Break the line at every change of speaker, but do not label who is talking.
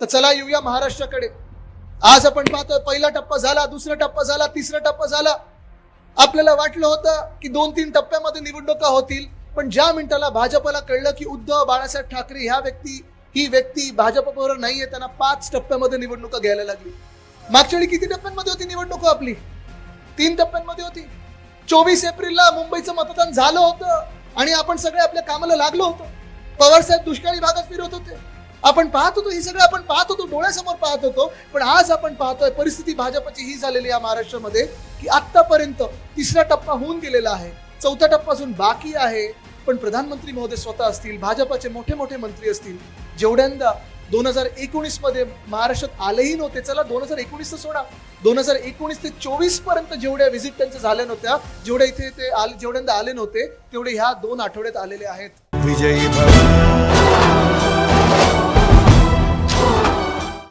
तर चला येऊया महाराष्ट्राकडे. आज आपण पाहतो पहिला टप्पा झाला दुसरा टप्पा झाला तिसरा टप्पा झाला. आपल्याला वाटलं होतं की दोन तीन टप्प्यामध्ये निवडणुका होतील पण ज्या मिनिटाला भाजपला कळलं की उद्धव बाळासाहेब ठाकरे ह्या व्यक्ती ही व्यक्ती भाजप बरोबर नाहीये त्यांना पाच टप्प्यामध्ये निवडणुका घ्यायला लागली. मागच्या वेळी किती टप्प्यांमध्ये होती निवडणूक आपली? तीन टप्प्यांमध्ये होती. चोवीस एप्रिलला मुंबईचं मतदान झालं होतं आणि आपण सगळे आपल्या कामाला लागलो होतो. पवार साहेब दुष्काळी भागात फिरत होते. आपण पाहत होतो हे सगळं आपण पाहत होतो डोळ्यासमोर पाहत होतो. पण आज आपण पाहतोय परिस्थिती भाजपची ही झालेली या महाराष्ट्रामध्ये की आतापर्यंत तिसरा टप्पा होऊन गेलेला आहे. चौथा टप्पा अजून बाकी आहे. पण प्रधानमंत्री महोदय स्वतः असतील भाजपाचे मोठे मोठे मंत्री असतील. जेवढ्यांदा दोन हजार एकोणीसमध्ये महाराष्ट्रात आलेही नव्हते चला दोन हजार एकोणीस सोडा. दोन हजार एकोणीस ते चोवीसपर्यंत जेवढ्या व्हिजिट त्यांच्या झाल्या नव्हत्या जेवढ्या इथे ते आले जेवढ्यांदा आले नव्हते तेवढे ह्या दोन आठवड्यात आलेले आहेत.
विजयी